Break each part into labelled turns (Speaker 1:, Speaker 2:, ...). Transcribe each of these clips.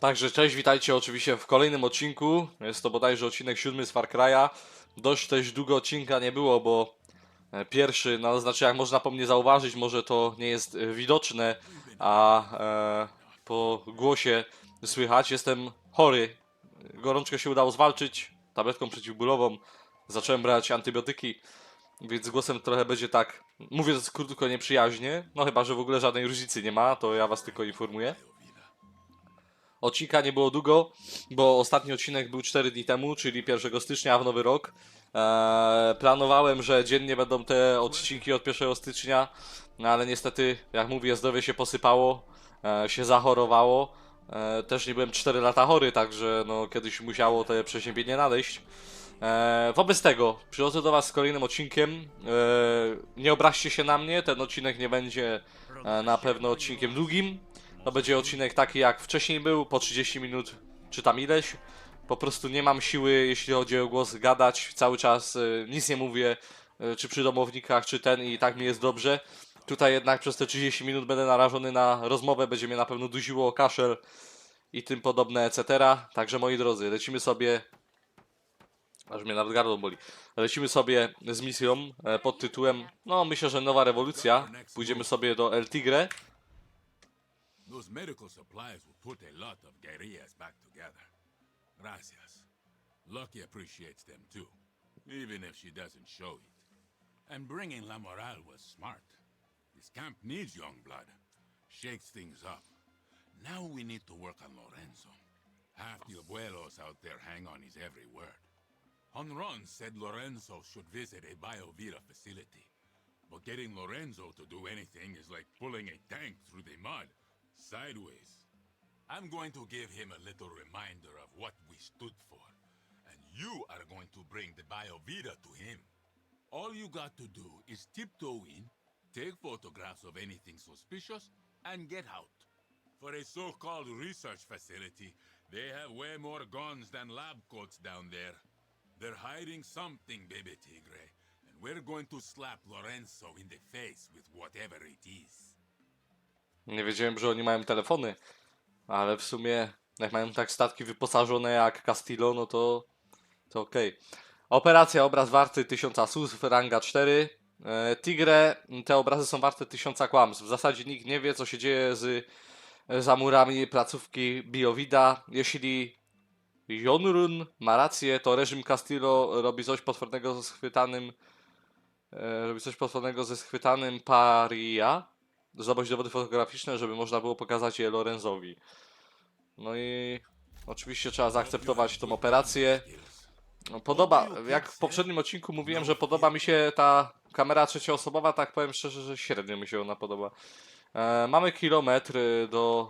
Speaker 1: Także cześć, witajcie oczywiście w kolejnym odcinku. Jest to bodajże odcinek siódmy z Far Cry'a. Dość też długo odcinka nie było, bo e, pierwszy, no znaczy jak można po mnie zauważyć, może to nie jest e, widoczne, a e, po głosie słychać, jestem chory. Gorączkę się udało zwalczyć tabletką przeciwbólową. Zacząłem brać antybiotyki, więc głosem trochę będzie tak, mówiąc krótko, nieprzyjaźnie. No chyba, że w ogóle żadnej różnicy nie ma, to ja was tylko informuję. Odcinka nie było długo, bo ostatni odcinek był 4 dni temu, czyli 1 stycznia w nowy rok. Eee, planowałem, że dziennie będą te odcinki od 1 stycznia, no ale niestety, jak mówię, zdrowie się posypało, e, się zachorowało. E, też nie byłem 4 lata chory, także no, kiedyś musiało te przeziębienie nadejść. E, wobec tego przychodzę do Was z kolejnym odcinkiem. E, nie obraźcie się na mnie, ten odcinek nie będzie e, na pewno odcinkiem długim. To będzie odcinek taki jak wcześniej był, po 30 minut czy tam ileś. Po prostu nie mam siły, jeśli chodzi o głos, gadać. Cały czas e, nic nie mówię, e, czy przy domownikach, czy ten i tak mi jest dobrze. Tutaj jednak przez te 30 minut będę narażony na rozmowę, będzie mnie na pewno duziło kaszel i tym podobne, etc. Także moi drodzy, lecimy sobie aż mnie nawet gardło boli. Lecimy sobie z misją e, pod tytułem, no myślę, że nowa rewolucja. Pójdziemy sobie do El Tigre.
Speaker 2: Those medical supplies will put a lot of guerrillas back together. Gracias. Lucky appreciates them too, even if she doesn't show it. And bringing La Morale was smart. This camp needs young blood. Shakes things up. Now we need to work on Lorenzo. Half the abuelos out there hang on his every word. Honron said Lorenzo should visit a Biovita facility. But getting Lorenzo to do anything is like pulling a tank through the mud, sideways. I'm going to give him a little reminder of what we stood for. And you are going to bring the Biovita to him. All you got to do is tiptoe in, take photographs of anything suspicious, and get out. For a so-called research facility, they have way more guns than lab coats down there. They're hiding something, baby Tigre, and we're going to slap Lorenzo in the face with whatever it is.
Speaker 1: Nie wiedziałem, że oni mają telefony, ale w sumie jak mają tak statki wyposażone jak Castillo, no to, to okej. Operacja, obraz warty 1000 asus, ranga 4. E, Tigre, te obrazy są warte 1000 kłamstw. W zasadzie nikt nie wie, co się dzieje z za murami placówki Biowida. Jeśli Jonrun ma rację, to reżim Castillo robi coś potwornego ze schwytanym e, robi coś potwornego ze schwytanym Paria. Zdobyć dowody fotograficzne, żeby można było pokazać je Lorenzowi. No i oczywiście trzeba zaakceptować tą operację. No, Podoba, jak w poprzednim odcinku mówiłem, że podoba mi się ta kamera trzecioosobowa, tak powiem szczerze, że średnio mi się ona podoba. E, mamy kilometr do,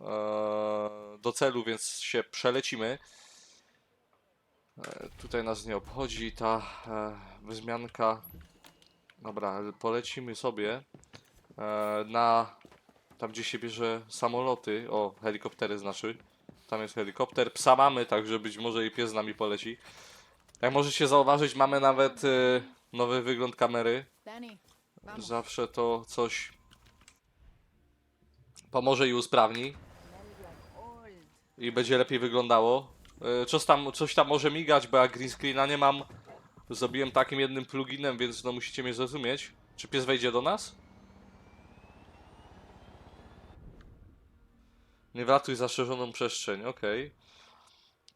Speaker 1: e, do celu, więc się przelecimy. E, tutaj nas nie obchodzi ta e, wzmianka. Dobra, polecimy sobie na tam, gdzie się bierze samoloty. O, helikoptery znaczy. Tam jest helikopter. Psa mamy, także być może i pies z nami poleci. Jak możecie zauważyć, mamy nawet e, nowy wygląd kamery. Zawsze to coś pomoże i usprawni i będzie lepiej wyglądało. E, Coś tam, coś tam może migać, bo ja green screena nie mam. Zrobiłem takim jednym pluginem, więc no musicie mnie zrozumieć. Czy pies wejdzie do nas? Nie wratuj zaszerzoną przestrzeń, okej.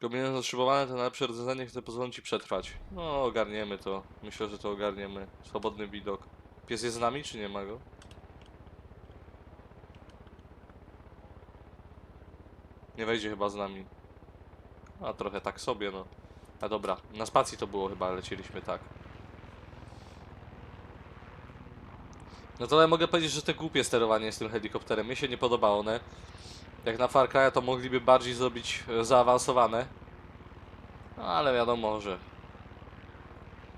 Speaker 1: Kombinując zatrzymywane, to najlepsze rozwiązanie, które pozwolą ci przetrwać. No, ogarniemy to. Myślę, że to ogarniemy. Swobodny widok. Pies jest z nami, czy nie ma go? Nie wejdzie chyba z nami. A trochę tak sobie, no. A dobra, na spacji to było chyba, lecieliśmy tak. No to ale mogę powiedzieć, że te głupie sterowanie z tym helikopterem. Mnie się nie podoba one. Jak na Far Cry'a to mogliby bardziej zrobić e, zaawansowane. No ale wiadomo, że...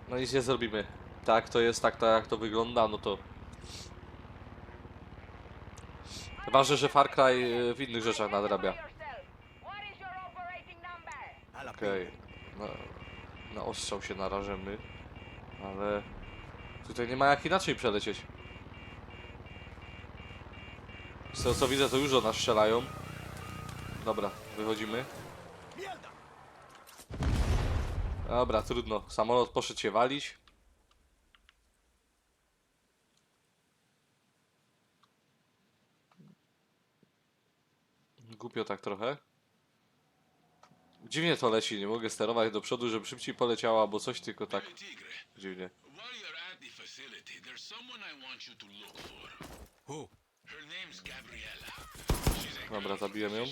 Speaker 1: No nic nie zrobimy. Tak to jest, tak, tak to wygląda, no to... Ważne, że Far Cry e, w innych rzeczach nadrabia. Okej. Na, na ostrzał się narażymy. Ale... Tutaj nie ma jak inaczej przelecieć. Z tego co widzę, to już do nas strzelają. dobra, wychodzimy. Dobra, trudno. Samolot poszedł się walić. Głupio tak trochę. Dziwnie to leci, nie mogę sterować do przodu, żeby szybciej poleciała, albo coś, tylko tak dziwnie.
Speaker 3: Who?
Speaker 2: Her name's Gabriela. She's a
Speaker 1: Dobra, zabiłem ją.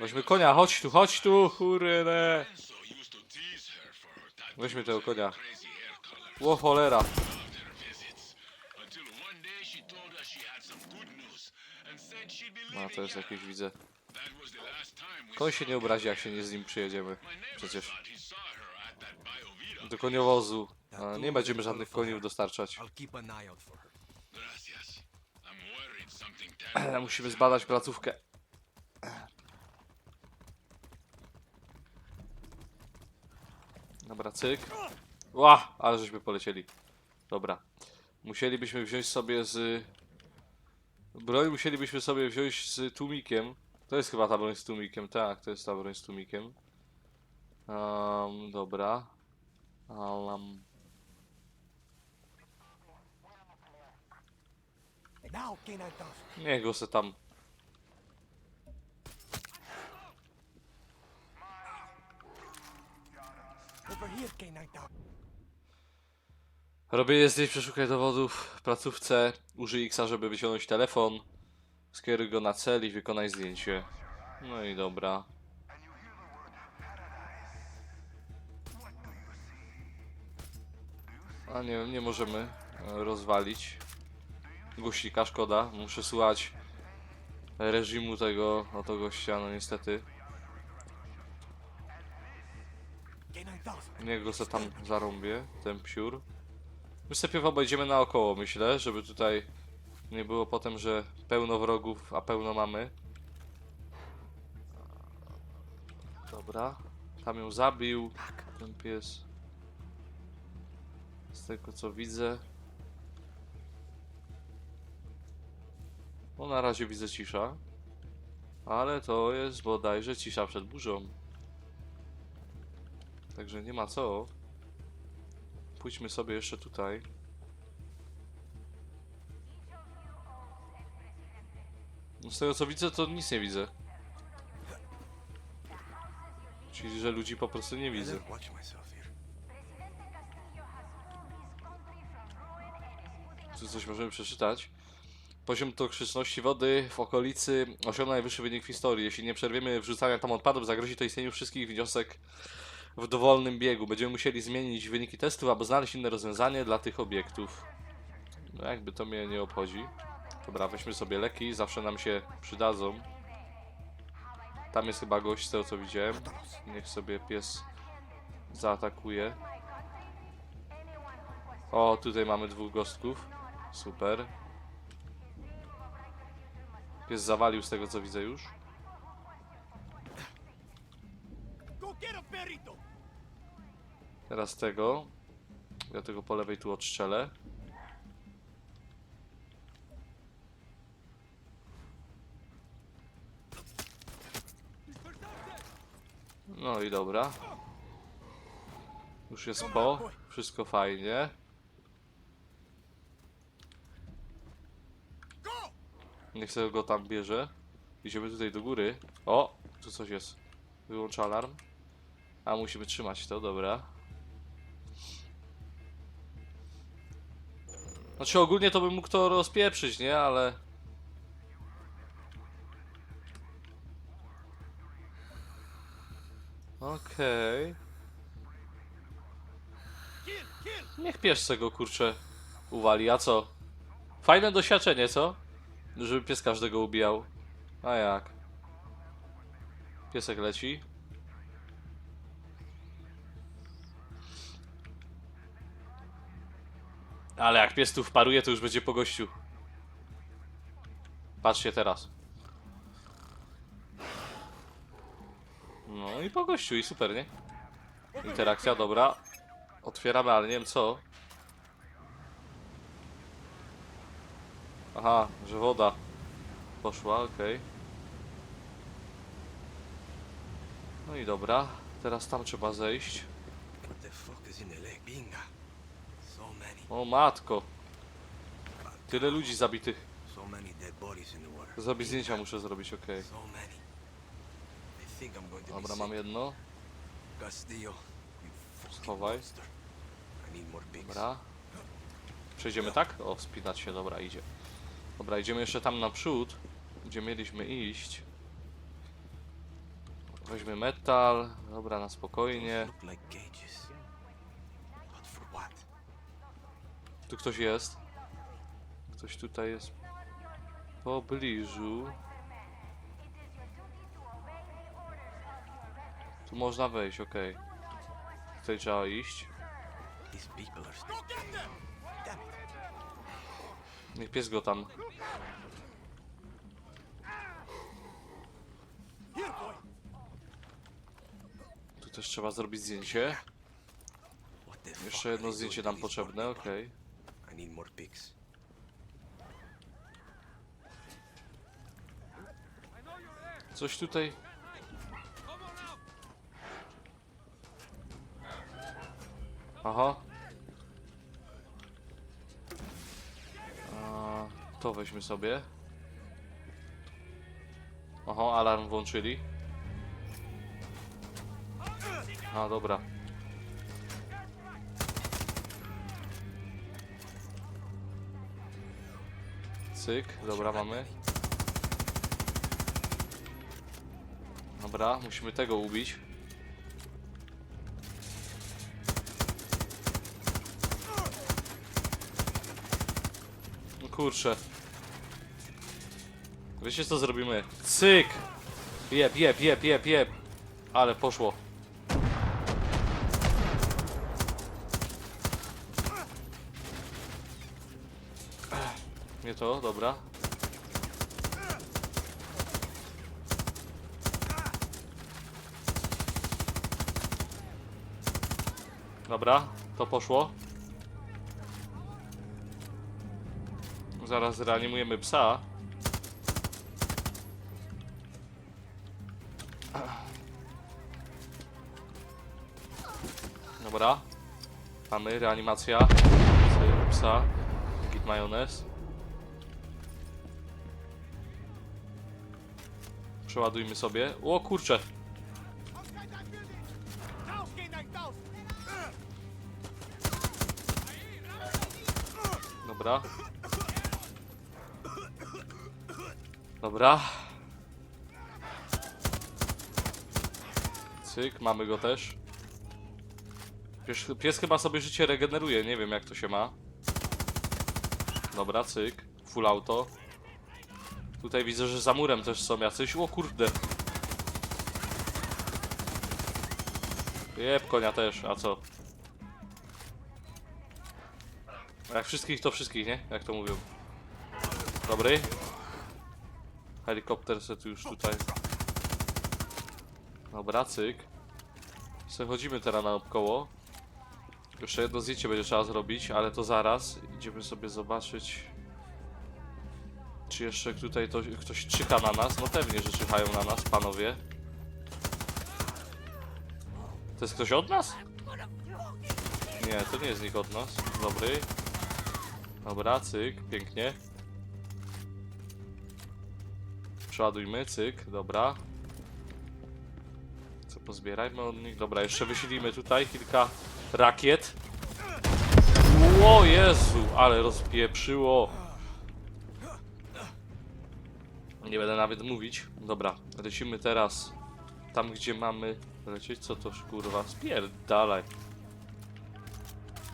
Speaker 1: Weźmy konia, chodź tu, chodź tu,
Speaker 2: tattoos
Speaker 1: Weźmy tego konia. Ło cholera. No to jest
Speaker 2: Yara.
Speaker 1: jakieś widzę. Koń się nie obrazi, jak się nie z nim przyjedziemy. Przecież. Do koniowozu. A, nie będziemy żadnych koniów dostarczać. Musimy zbadać placówkę. Dobra, cyk. Ła, ale żeśmy polecieli. Dobra. Musielibyśmy wziąć sobie z... Broń musielibyśmy sobie wziąć z tłumikiem. To jest chyba ta broń z tłumikiem, tak, to jest ta broń z tłumikiem. Um, dobra. Um, niech go se tam
Speaker 3: Over here, K9000.
Speaker 1: Robienie zdjęć, przeszukaj dowodów w placówce. Użyj X, żeby wyciągnąć telefon. Skieruj go na cel i wykonaj zdjęcie. No i dobra. A nie, nie możemy e, rozwalić głośnika, szkoda. Muszę słuchać reżimu tego oto gościa, no niestety.
Speaker 3: K9000.
Speaker 1: Niech go se tam zarąbię, ten psiur. My sobie obejdziemy naokoło, myślę, żeby tutaj nie było potem, że pełno wrogów, a pełno mamy. Dobra. Tam ją zabił, ten pies. Z tego co widzę. No na razie widzę cisza. Ale to jest bodajże cisza przed burzą. Także nie ma co. Pójdźmy sobie jeszcze tutaj. No z tego co widzę, to nic nie widzę. Czyli, że ludzi po prostu nie widzę. Tu coś możemy przeczytać. Poziom toksyczności wody w okolicy osiągnął najwyższy wynik w historii. Jeśli nie przerwiemy wrzucania tam odpadów, zagrozi to istnieniu wszystkich wniosek w dowolnym biegu. Będziemy musieli zmienić wyniki testów, albo znaleźć inne rozwiązanie dla tych obiektów. No jakby to mnie nie obchodzi. Dobra, weźmy sobie leki, zawsze nam się przydadzą. Tam jest chyba gość z tego co widziałem. Niech sobie pies zaatakuje. O, tutaj mamy dwóch gostków. Super. Pies zawalił z tego co widzę już. Teraz tego. Ja tego po lewej tu odstrzelę. No i dobra. Już jest po. Wszystko fajnie. Niech sobie go tam bierze. Idziemy tutaj do góry. O! Tu coś jest. Wyłącz alarm. A musimy trzymać to, dobra. Znaczy ogólnie to bym mógł to rozpieprzyć, nie? Ale... Okej. Niech pies go kurczę uwali, a co? Fajne doświadczenie, co? Żeby pies każdego ubijał. A jak? Piesek leci. Ale jak pies tu wparuje, to już będzie po gościu. Patrzcie teraz. No i po gościu, i super, nie? Interakcja, dobra. Otwieramy, ale nie wiem co. Aha, że woda poszła, okej. No i dobra, teraz tam trzeba zejść. O matko. Tyle ludzi zabitych. Zrobić zdjęcia muszę zrobić, okej.
Speaker 3: To
Speaker 1: Dobra, mam jedno. Schowaj. Dobra. Przejdziemy tak? O, spinać się, dobra, idzie. Dobra, idziemy jeszcze tam naprzód, gdzie mieliśmy iść. Weźmy metal, dobra, na spokojnie. Tu ktoś jest. Ktoś tutaj jest w pobliżu. Tu można wejść, okej. Tutaj trzeba iść. Niech pies go tam. Tu też trzeba zrobić zdjęcie. Jeszcze jedno zdjęcie nam potrzebne, okej.
Speaker 3: Pigs.
Speaker 1: Coś tutaj. Aha. A, to weźmy sobie. Oho, alarm włączyli. A, dobra. Cyk, dobra, mamy. Dobra, musimy tego ubić. Kurczę. Wiecie co zrobimy? Cyk! Jeb, jeb, jeb, jeb, jeb. Ale poszło. Nie to, dobra. Dobra, to poszło. Zaraz reanimujemy psa. Dobra. Mamy reanimacja z psa. Git majonez. Przeładujmy sobie. O
Speaker 3: K9000!
Speaker 1: Dobra. Dobra. Cyk, mamy go też. Pies, pies chyba sobie życie regeneruje, nie wiem jak to się ma. Dobra, cyk. Full auto. Tutaj widzę, że za murem też są jacyś. O kurde. Jeb, konia też, a co? Jak wszystkich, to wszystkich, nie? Jak to mówią. Dobry. Helikopter se tu już tutaj. Dobra, cyk. Przechodzimy teraz na koło. Jeszcze jedno zdjęcie będzie trzeba zrobić, ale to zaraz. Idziemy sobie zobaczyć. Czy jeszcze tutaj to, ktoś czyha na nas? No pewnie, że czyhają na nas, panowie. To jest ktoś od nas? Nie, to nie jest nikt od nas. Dobry. Dobra, cyk, pięknie. Przeładujmy, cyk, dobra. Co pozbierajmy od nich? Dobra, jeszcze wysilimy tutaj kilka rakiet. O Jezu, ale rozpieprzyło. Nie będę nawet mówić. Dobra, lecimy teraz tam, gdzie mamy lecieć. Co to kurwa? Spierdalaj.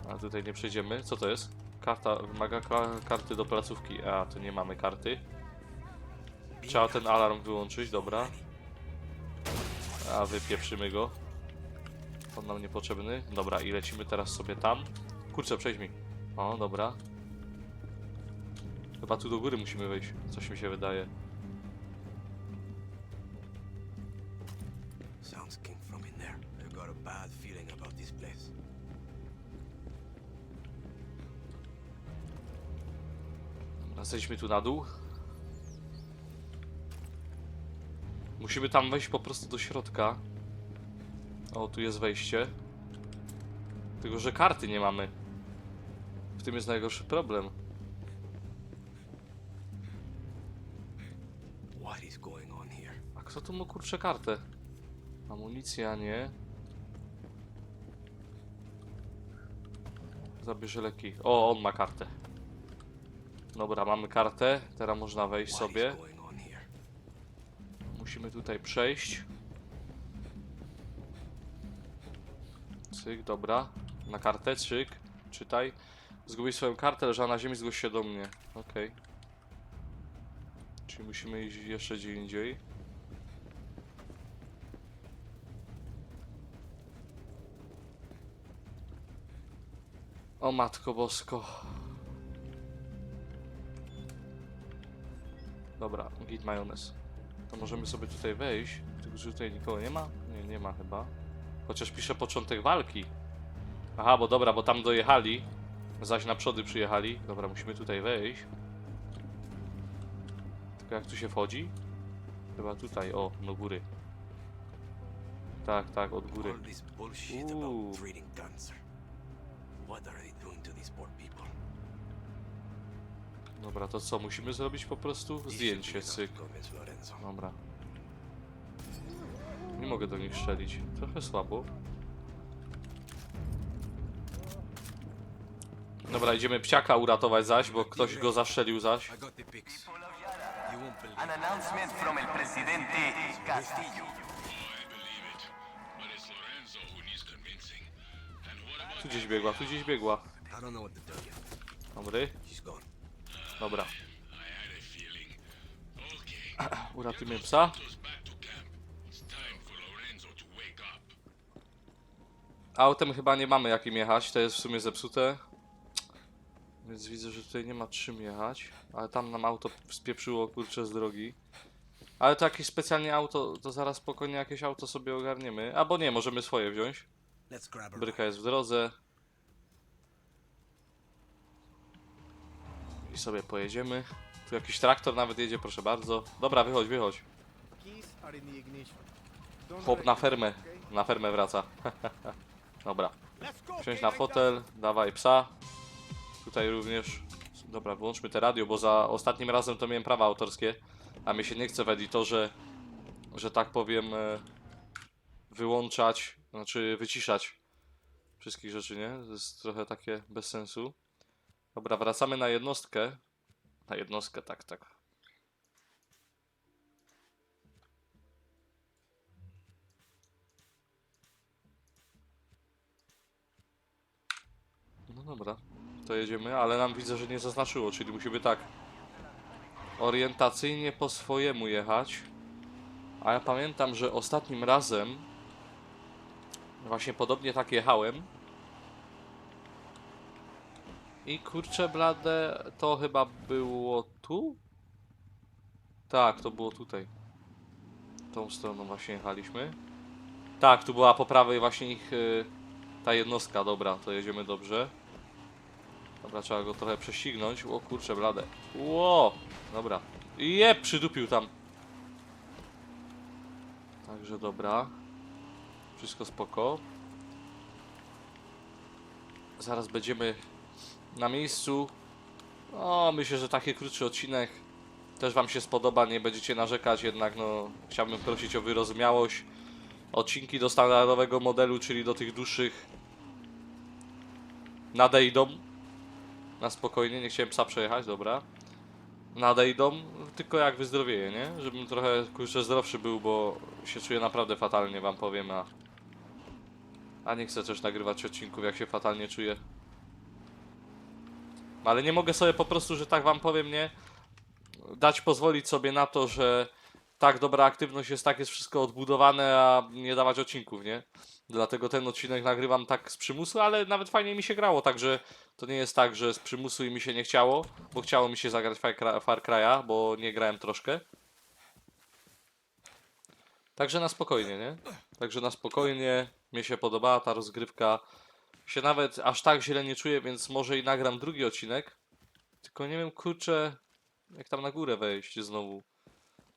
Speaker 1: A tutaj nie przejdziemy. Co to jest? Karta, wymaga ka karty do placówki. A, tu nie mamy karty. Trzeba ten alarm wyłączyć, dobra. A, wypieprzymy go. On nam niepotrzebny. Dobra, i lecimy teraz sobie tam. Kurczę, przejdź mi. O, dobra. Chyba tu do góry musimy wejść. Coś mi się wydaje.
Speaker 3: Sounds came from in there. I got a bad feeling about this place.
Speaker 1: Dobra, Zejdźmy tu na dół. Musimy tam wejść po prostu do środka. O, tu jest wejście. Tylko, że karty nie mamy. W tym jest najgorszy problem. A kto tu ma kurczę kartę? Amunicja, nie. Zabierze leki. O, on ma kartę. Dobra, mamy kartę. Teraz można wejść sobie. Musimy tutaj przejść. Cyk, dobra. Na kartę, cyk. Czytaj. Zgubić swoją kartę, leżała na ziemi, zgłoś się do mnie. Okej. Czyli musimy iść jeszcze gdzie indziej. O matko bosko. Dobra, git majonez. To możemy sobie tutaj wejść, tylko że tutaj nikogo nie ma? Nie, nie ma chyba. Chociaż pisze początek walki. Aha, bo dobra, bo tam dojechali. Zaś na przody przyjechali. Dobra, musimy tutaj wejść. Tylko jak tu się wchodzi? Chyba tutaj, o, do góry. Tak, tak, od góry.
Speaker 3: What are they doing to these poor people?
Speaker 1: Dobra, to co? Musimy zrobić po prostu zdjęcie, cyk. Dobra. Nie mogę do nich strzelić. Trochę słabo. Dobra, idziemy psiaka uratować zaś, bo ktoś go zastrzelił zaś.
Speaker 4: An announcement from el presidente Castillo.
Speaker 1: Tu gdzieś biegła, tu gdzieś biegła. Dobry. Dobra. Uratujmy psa. Autem chyba nie mamy jakim jechać, to jest w sumie zepsute. Więc widzę, że tutaj nie ma czym jechać. Ale tam nam auto spieprzyło kurczę z drogi. Ale to jakieś specjalnie auto, to zaraz spokojnie jakieś auto sobie ogarniemy. Albo nie, możemy swoje wziąć. Bryka jest w drodze. I sobie pojedziemy. Tu jakiś traktor nawet jedzie, proszę bardzo. Dobra, wychodź, wychodź. Chłop na fermę. Na fermę wraca. Dobra. Wsiąść na fotel, dawaj psa. Tutaj również. Dobra, wyłączmy te radio, bo za ostatnim razem to miałem prawa autorskie. A mi się nie chce w editorze, że tak powiem, e, wyłączać, znaczy wyciszać wszystkich rzeczy, nie? To jest trochę takie bez sensu. Dobra, wracamy na jednostkę. Na jednostkę, tak, tak. No dobra, to jedziemy, ale nam widzę, że nie zaznaczyło, czyli musimy tak orientacyjnie po swojemu jechać. A ja pamiętam, że ostatnim razem właśnie podobnie tak jechałem. I kurczę blade, to chyba było tu? Tak, to było tutaj. Tą stroną właśnie jechaliśmy. Tak, tu była po prawej właśnie ich y, ta jednostka, dobra, to jedziemy dobrze. Dobra, trzeba go trochę prześcignąć. O kurczę, blade. Ło! Dobra. Je, przydupił tam. Także dobra. Wszystko spoko. Zaraz będziemy na miejscu. O, myślę, że taki krótszy odcinek też Wam się spodoba, nie będziecie narzekać, jednak no chciałbym prosić o wyrozumiałość. Odcinki do standardowego modelu, czyli do tych dłuższych nadejdą. Na spokojnie, nie chciałem psa przejechać, dobra. Nadejdą, tylko jak wyzdrowieję, nie? Żebym trochę kurczę zdrowszy był, bo się czuję naprawdę fatalnie, wam powiem, a... A nie chcę też nagrywać odcinków, jak się fatalnie czuję. Ale nie mogę sobie po prostu, że tak wam powiem, nie? Dać pozwolić sobie na to, że tak dobra aktywność jest, tak jest wszystko odbudowane, a nie dawać odcinków, nie? Dlatego ten odcinek nagrywam tak z przymusu, ale nawet fajnie mi się grało, także to nie jest tak, że z przymusu i mi się nie chciało, bo chciało mi się zagrać Far, Cry- Far Cry'a, bo nie grałem troszkę. Także na spokojnie, nie? Także na spokojnie, mnie się podobała ta rozgrywka. Się nawet aż tak źle nie czuję, więc może i nagram drugi odcinek. Tylko nie wiem, kurczę, jak tam na górę wejść znowu.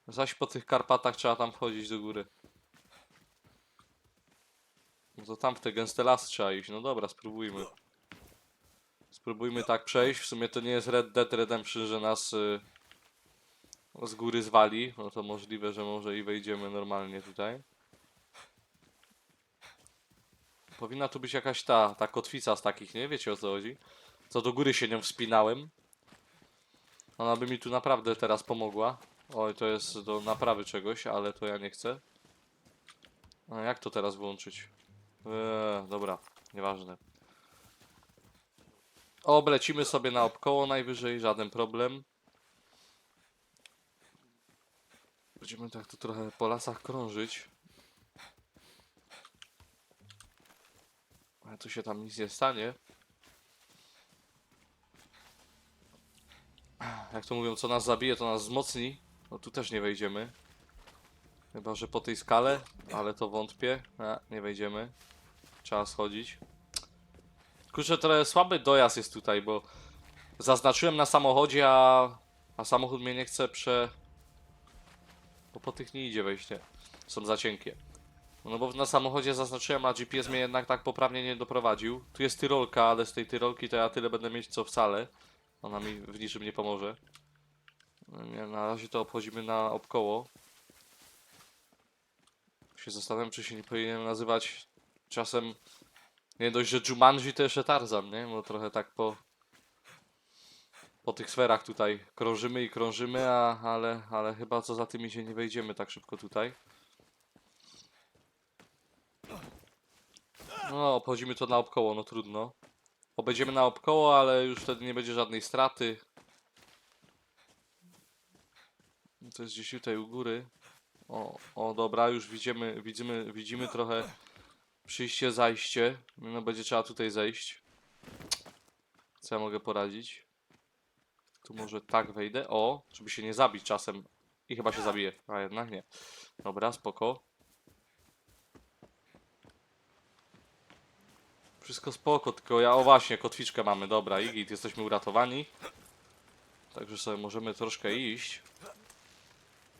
Speaker 1: Zaś po tych Karpatach trzeba tam wchodzić do góry. No to tam w te gęste lasy trzeba iść. No dobra, spróbujmy. Spróbujmy tak przejść. W sumie to nie jest Red Dead Redemption, że nas y, z góry zwali. No to możliwe, że może i wejdziemy normalnie tutaj. Powinna tu być jakaś ta, ta kotwica z takich, nie? Wiecie o co chodzi? Co do góry się nią wspinałem. Ona by mi tu naprawdę teraz pomogła. Oj, to jest do naprawy czegoś, ale to ja nie chcę. A jak to teraz włączyć? Eee, dobra, nieważne. Oblecimy sobie na obkoło najwyżej, żaden problem. Będziemy tak tu trochę po lasach krążyć. Ale tu się tam nic nie stanie. Jak to mówią, co nas zabije, to nas wzmocni. No tu też nie wejdziemy. Chyba, że po tej skale, ale to wątpię. Nie, nie wejdziemy. Trzeba schodzić. Kurczę, trochę słaby dojazd jest tutaj, bo zaznaczyłem na samochodzie, a, a samochód mnie nie chce prze... Bo po tych nie idzie wejście. Są za cienkie. No bo na samochodzie zaznaczyłem, a GPS mnie jednak tak poprawnie nie doprowadził. Tu jest tyrolka, ale z tej tyrolki to ja tyle będę mieć co wcale. Ona mi w niczym nie pomoże. No na razie to obchodzimy na obkoło. Się zastanawiam, czy się nie powinienem nazywać czasem nie dość, że Jumanji to jeszcze Tarzan, nie? Bo trochę tak po po tych sferach tutaj krążymy i krążymy, a, ale, ale chyba co za tymi się nie wejdziemy tak szybko tutaj. No, obchodzimy to naokoło, no trudno. Obejdziemy naokoło, ale już wtedy nie będzie żadnej straty. To jest gdzieś tutaj u góry. O, o dobra, już widzimy, widzimy, widzimy trochę przyjście, zajście. No będzie trzeba tutaj zejść. Co ja mogę poradzić? Tu może tak wejdę. O, żeby się nie zabić czasem. I chyba się zabije. A jednak nie. Dobra, spoko. Wszystko spoko, tylko ja, o właśnie, kotwiczkę mamy, dobra, Igit, jesteśmy uratowani. Także sobie możemy troszkę iść.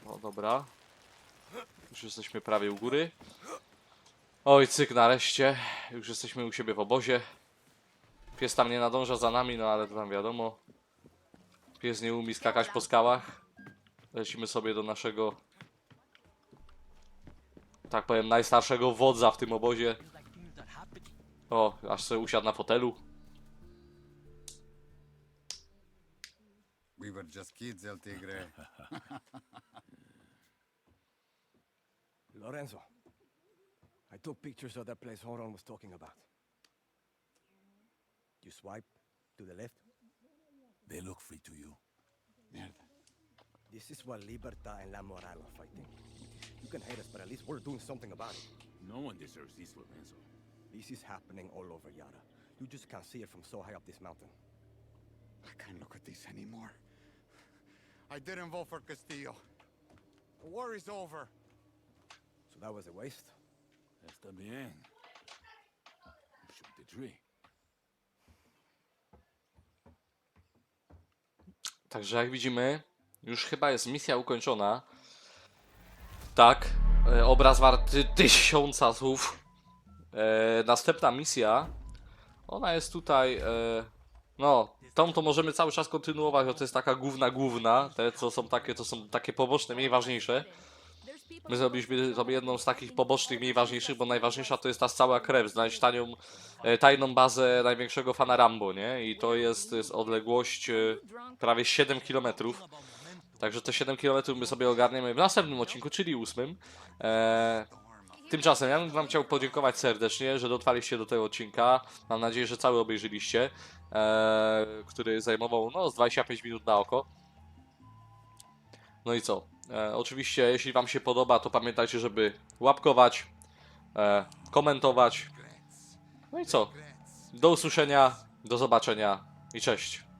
Speaker 1: O, dobra. Już jesteśmy prawie u góry. Oj, cyk, nareszcie. Już jesteśmy u siebie w obozie. Pies tam nie nadąża za nami, no ale to tam wiadomo. Pies nie umie skakać po skałach. Lecimy sobie do naszego, tak powiem, najstarszego wodza w tym obozie. O, aż sobie usiadł na fotelu.
Speaker 5: We were just kids, El Tigre.
Speaker 3: Lorenzo, I took pictures of that place Horon was talking about. You swipe to the left.
Speaker 2: They look free to you.
Speaker 3: This is what Libertad and La Moral are fighting. You can hate us, but at least we're doing something about it.
Speaker 2: No one deserves this, Lorenzo.
Speaker 3: This is happening all over Yara. You just can't see it from so high up this mountain.
Speaker 5: I can't look at this anymore. I didn't vote for Castillo. The war is over.
Speaker 3: So that was a waste.
Speaker 2: Está bien. Shoot the tree.
Speaker 1: Także jak widzimy, już chyba jest misja ukończona. Tak, e, obraz warty tysiąca słów. E, następna misja, ona jest tutaj, e, no, tą to możemy cały czas kontynuować, bo to jest taka główna, główna. Te, co są takie, to są takie poboczne, mniej ważniejsze. My zrobiliśmy sobie jedną z takich pobocznych, mniej ważniejszych, bo najważniejsza to jest ta cała krew, znaleźć tanią, e, tajną bazę największego fana Rambo, nie? I to jest, jest odległość e, prawie 7 km. Także te 7 km my sobie ogarniemy w następnym odcinku, czyli ósmym. E, tymczasem ja bym wam chciał podziękować serdecznie, że dotrwaliście do tego odcinka. Mam nadzieję, że cały obejrzyliście, e, który zajmował no, z 25 minut na oko. No i co? E, oczywiście, jeśli Wam się podoba, to pamiętajcie, żeby łapkować, e, komentować. No i co? Do usłyszenia, do zobaczenia i cześć.